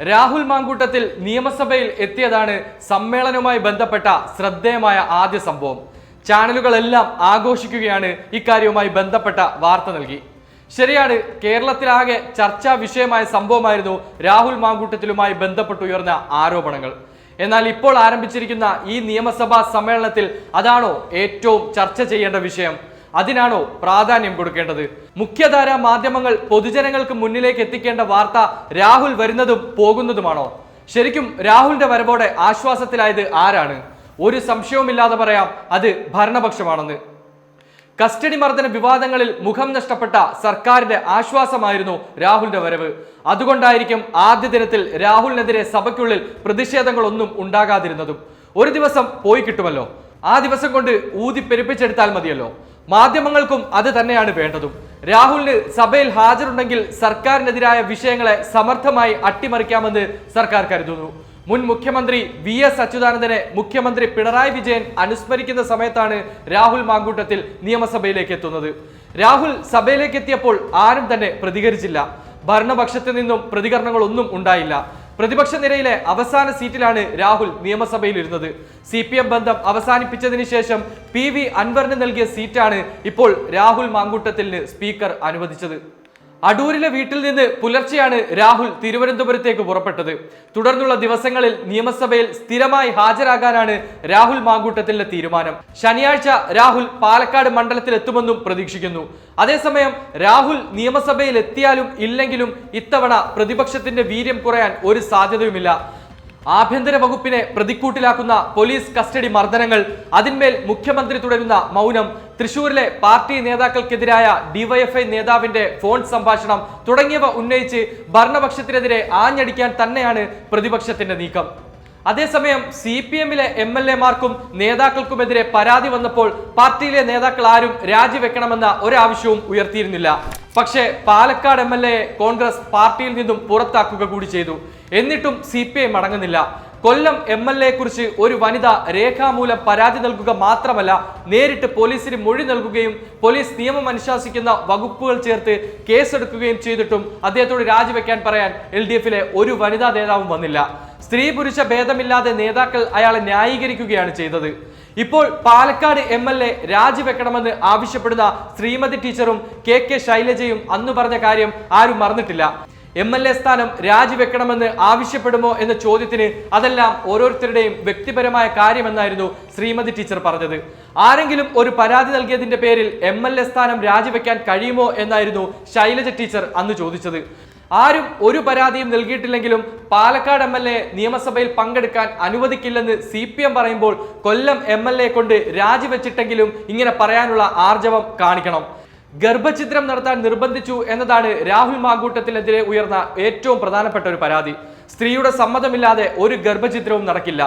രാഹുൽ മാങ്കൂട്ടത്തിൽ നിയമസഭയിൽ എത്തിയതാണ് സമ്മേളനവുമായി ബന്ധപ്പെട്ട ശ്രദ്ധേയമായ ആദ്യ സംഭവം. ചാനലുകളെല്ലാം ആഘോഷിക്കുകയാണ് ഇക്കാര്യവുമായി ബന്ധപ്പെട്ട വാർത്ത നൽകി. ശരിയാണ് കേരളത്തിലാകെ ചർച്ചാ വിഷയമായ സംഭവമായിരുന്നു രാഹുൽ മാങ്കൂട്ടത്തിലുമായി ബന്ധപ്പെട്ടുയർന്ന ആരോപണങ്ങൾ. എന്നാൽ ഇപ്പോൾ ആരംഭിച്ചിരിക്കുന്ന ഈ നിയമസഭാ സമ്മേളനത്തിൽ അതാണോ ഏറ്റവും ചർച്ച ചെയ്യേണ്ട വിഷയം? അതിനാണോ പ്രാധാന്യം കൊടുക്കേണ്ടത്? മുഖ്യധാര മാധ്യമങ്ങൾ പൊതുജനങ്ങൾക്ക് മുന്നിലേക്ക് എത്തിക്കേണ്ട വാർത്ത രാഹുൽ വരുന്നതും പോകുന്നതുമാണോ? ശരിക്കും രാഹുലിന്റെ വരവോടെ ആശ്വാസത്തിലായത് ആരാണ്? ഒരു സംശയവുമില്ലാതെ പറയാം അത് ഭരണപക്ഷമാണെന്ന്. കസ്റ്റഡി മർദ്ദന വിവാദങ്ങളിൽ മുഖം നഷ്ടപ്പെട്ട സർക്കാരിന്റെ ആശ്വാസമായിരുന്നു രാഹുലിന്റെ വരവ്. അതുകൊണ്ടായിരിക്കും ആദ്യ ദിനത്തിൽ രാഹുലിനെതിരെ സഭയ്ക്കുള്ളിൽ പ്രതിഷേധങ്ങളൊന്നും ഉണ്ടാകാതിരുന്നതും. ഒരു ദിവസം പോയി കിട്ടുമല്ലോ. ആ ദിവസം കൊണ്ട് ഊതി പെരുപ്പിച്ചെടുത്താൽ മതിയല്ലോ. മാധ്യമങ്ങൾക്കും അത് തന്നെയാണ് വേണ്ടതും. രാഹുലിന് സഭയിൽ ഹാജരുണ്ടെങ്കിൽ സർക്കാരിനെതിരായ വിഷയങ്ങളെ സമർത്ഥമായി അട്ടിമറിക്കാമെന്ന് സർക്കാർ കരുതുന്നു. മുൻ മുഖ്യമന്ത്രി വി എസ് അച്യുതാനന്ദനെ മുഖ്യമന്ത്രി പിണറായി വിജയൻ അനുസ്മരിക്കുന്ന സമയത്താണ് രാഹുൽ മാങ്കൂട്ടത്തിൽ നിയമസഭയിലേക്ക് എത്തുന്നത്. രാഹുൽ സഭയിലേക്ക് എത്തിയപ്പോൾ ആരും തന്നെ പ്രതികരിച്ചില്ല. ഭരണപക്ഷത്തു നിന്നും പ്രതികരണങ്ങളൊന്നും ഉണ്ടായില്ല. പ്രതിപക്ഷ നിരയിലെ അവസാന സീറ്റിലാണ് രാഹുൽ നിയമസഭയിൽ ഇരുന്നത് സി പി എം ബന്ധം അവസാനിപ്പിച്ചതിന് ശേഷം പി വി അൻവറിന് നൽകിയ സീറ്റാണ് ഇപ്പോൾ രാഹുൽ മാങ്കൂട്ടത്തിന് സ്പീക്കർ അനുവദിച്ചത്. അടൂരിലെ വീട്ടിൽ നിന്ന് പുലർച്ചെയാണ് രാഹുൽ തിരുവനന്തപുരത്തേക്ക് പുറപ്പെട്ടത്. തുടർന്നുള്ള ദിവസങ്ങളിൽ നിയമസഭയിൽ സ്ഥിരമായി ഹാജരാകാനാണ് രാഹുൽ മാങ്കൂട്ടത്തിന്റെ തീരുമാനം. ശനിയാഴ്ച രാഹുൽ പാലക്കാട് മണ്ഡലത്തിൽ എത്തുമെന്നും പ്രതീക്ഷിക്കുന്നു. അതേസമയം രാഹുൽ നിയമസഭയിൽ എത്തിയാലും ഇല്ലെങ്കിലും ഇത്തവണ പ്രതിപക്ഷത്തിന്റെ വീര്യം കുറയാൻ ഒരു സാധ്യതയുമില്ല. ആഭ്യന്തര വകുപ്പിനെ പ്രതിക്കൂട്ടിലാക്കുന്ന പോലീസ് കസ്റ്റഡി മർദ്ദനങ്ങൾ അതിന്മേൽ മുഖ്യമന്ത്രി തുടരുന്ന മൗനം തൃശൂരിലെ പാർട്ടി നേതാക്കൾക്കെതിരായ ഡിവൈഎഫ്ഐ നേതാവിന്റെ ഫോൺ സംഭാഷണം തുടങ്ങിയവ ഉന്നയിച്ച് ഭരണപക്ഷത്തിനെതിരെ ആഞ്ഞടിക്കാൻ തന്നെയാണ് പ്രതിപക്ഷത്തിന്റെ നീക്കം. അതേസമയം സി പി എമ്മിലെ എം എൽ എമാർക്കും നേതാക്കൾക്കുമെതിരെ പരാതി വന്നപ്പോൾ പാർട്ടിയിലെ നേതാക്കൾ ആരും രാജിവെക്കണമെന്ന ഒരാവശ്യവും ഉയർത്തിയിരുന്നില്ല. പക്ഷേ പാലക്കാട് എം എൽ കോൺഗ്രസ് പാർട്ടിയിൽ നിന്നും പുറത്താക്കുക കൂടി ചെയ്തു. എന്നിട്ടും സി പി ഐ മടങ്ങുന്നില്ല. കൊല്ലം എം എൽ എ കുറിച്ച് ഒരു വനിത രേഖാമൂലം പരാതി നൽകുക മാത്രമല്ല നേരിട്ട് പോലീസിന് മൊഴി നൽകുകയും പോലീസ് നിയമം അനുശാസിക്കുന്ന വകുപ്പുകൾ ചേർത്ത് കേസെടുക്കുകയും ചെയ്തിട്ടും അദ്ദേഹത്തോട് രാജിവെക്കാൻ പറയാൻ എൽ ഒരു വനിതാ നേതാവും വന്നില്ല. സ്ത്രീ പുരുഷ ഭേദമില്ലാതെ നേതാക്കൾ അയാളെ ന്യായീകരിക്കുകയാണ് ചെയ്തത്. ഇപ്പോൾ പാലക്കാട് എം എൽ എ രാജിവെക്കണമെന്ന് ആവശ്യപ്പെടുന്ന ശ്രീമതി ടീച്ചറും കെ കെ ശൈലജയും അന്ന് പറഞ്ഞ കാര്യം ആരും മറന്നിട്ടില്ല. എം എൽ എ സ്ഥാനം രാജിവെക്കണമെന്ന് ആവശ്യപ്പെടുമോ എന്ന ചോദ്യത്തിന് അതെല്ലാം ഓരോരുത്തരുടെയും വ്യക്തിപരമായ കാര്യമെന്നായിരുന്നു ശ്രീമതി ടീച്ചർ പറഞ്ഞത്. ആരെങ്കിലും ഒരു പരാതി നൽകിയതിന്റെ പേരിൽ എം എൽ എ സ്ഥാനം രാജിവെക്കാൻ കഴിയുമോ എന്നായിരുന്നു ശൈലജ ടീച്ചർ അന്ന് ചോദിച്ചത്. ആരും ഒരു പരാതിയും നൽകിയിട്ടില്ലെങ്കിലും പാലക്കാട് എം എൽ എ നിയമസഭയിൽ പങ്കെടുക്കാൻ അനുവദിക്കില്ലെന്ന് സി പി എം പറയുമ്പോൾ കൊല്ലം എം എൽ എ കൊണ്ട് രാജിവെച്ചിട്ടെങ്കിലും ഇങ്ങനെ പറയാനുള്ള ആർജവം കാണിക്കണം. ഗർഭചിത്രം നടത്താൻ നിർബന്ധിച്ചു എന്നതാണ് രാഹുൽ മാങ്കൂട്ടത്തിനെതിരെ ഉയർന്ന ഏറ്റവും പ്രധാനപ്പെട്ട ഒരു പരാതി. സ്ത്രീയുടെ സമ്മതമില്ലാതെ ഒരു ഗർഭചിത്രവും നടക്കില്ല.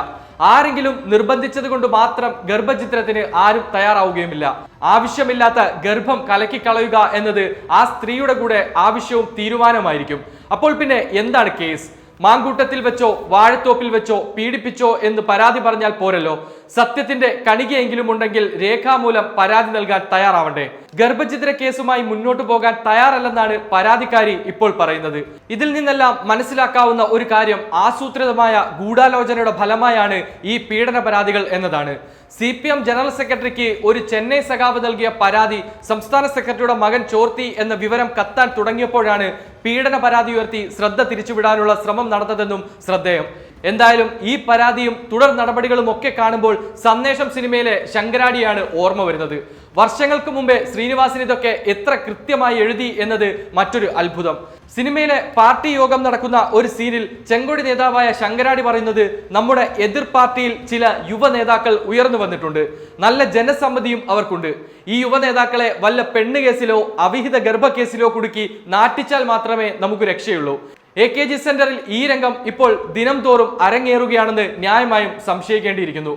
ആരെങ്കിലും നിർബന്ധിച്ചത് കൊണ്ട് മാത്രം ഗർഭചിത്രത്തിന് ആരും തയ്യാറാവുകയുമില്ല. ആവശ്യമില്ലാത്ത ഗർഭം കലക്കിക്കളയുക എന്നത് ആ സ്ത്രീയുടെ കൂടെ ആവശ്യവും തീരുമാനമായിരിക്കും. അപ്പോൾ പിന്നെ എന്താണ് കേസ്? മാങ്കൂട്ടത്തിൽ വെച്ചോ വാഴത്തോപ്പിൽ വെച്ചോ പീഡിപ്പിച്ചോ എന്ന് പരാതി പറഞ്ഞാൽ പോരല്ലോ. സത്യത്തിന്റെ കണികയെങ്കിലും ഉണ്ടെങ്കിൽ രേഖാമൂലം പരാതി നൽകാൻ തയ്യാറാവണ്ടേ? ഗർഭചിത്ര കേസുമായി മുന്നോട്ട് പോകാൻ തയ്യാറല്ലെന്നാണ് പരാതിക്കാരി ഇപ്പോൾ പറയുന്നത്. ഇതിൽ നിന്നെല്ലാം മനസ്സിലാക്കാവുന്ന ഒരു കാര്യം ആസൂത്രിതമായ ഗൂഢാലോചനയുടെ ഫലമായാണ് ഈ പീഡന പരാതികൾ എന്നതാണ്. സി പി എം ജനറൽ സെക്രട്ടറിക്ക് ഒരു ചെന്നൈ സഖാവ് നൽകിയ പരാതി സംസ്ഥാന സെക്രട്ടറിയുടെ മകൻ ചോർത്തി എന്ന വിവരം കത്താൻ തുടങ്ങിയപ്പോഴാണ് പീഡന പരാതി ഉയർത്തി ശ്രദ്ധ തിരിച്ചുവിടാനുള്ള ശ്രമം നടന്നതെന്നും ശ്രദ്ധേയം. എന്തായാലും ഈ പരാതിയും തുടർ നടപടികളും ഒക്കെ കാണുമ്പോൾ സന്ദേശം സിനിമയിലെ ശങ്കരാടിയാണ് ഓർമ്മ വരുന്നത്. വർഷങ്ങൾക്ക് മുമ്പേ ശ്രീനിവാസൻ ഇതൊക്കെ എത്ര കൃത്യമായി എഴുതി എന്നത് മറ്റൊരു അത്ഭുതം. സിനിമയിലെ പാർട്ടി യോഗം നടക്കുന്ന ഒരു സീനിൽ ചെങ്കൊടി നേതാവായ ശങ്കരാടി പറയുന്നത് നമ്മുടെ എതിർ പാർട്ടിയിൽ ചില യുവ നേതാക്കൾ ഉയർന്നു വന്നിട്ടുണ്ട്. നല്ല ജനസമ്മതിയും അവർക്കുണ്ട്. ഈ യുവ നേതാക്കളെ വല്ല പെണ്ണ് കേസിലോ അവിഹിത ഗർഭ കേസിലോ കുടുക്കി നാട്ടിച്ചാൽ മാത്രമേ നമുക്ക് രക്ഷയുള്ളൂ. എ കെ ജി സെന്ററിൽ ഈ രംഗം ഇപ്പോൾ ദിനംതോറും അരങ്ങേറുകയാണെന്ന് ന്യായമായും സംശയിക്കേണ്ടിയിരിക്കുന്നു.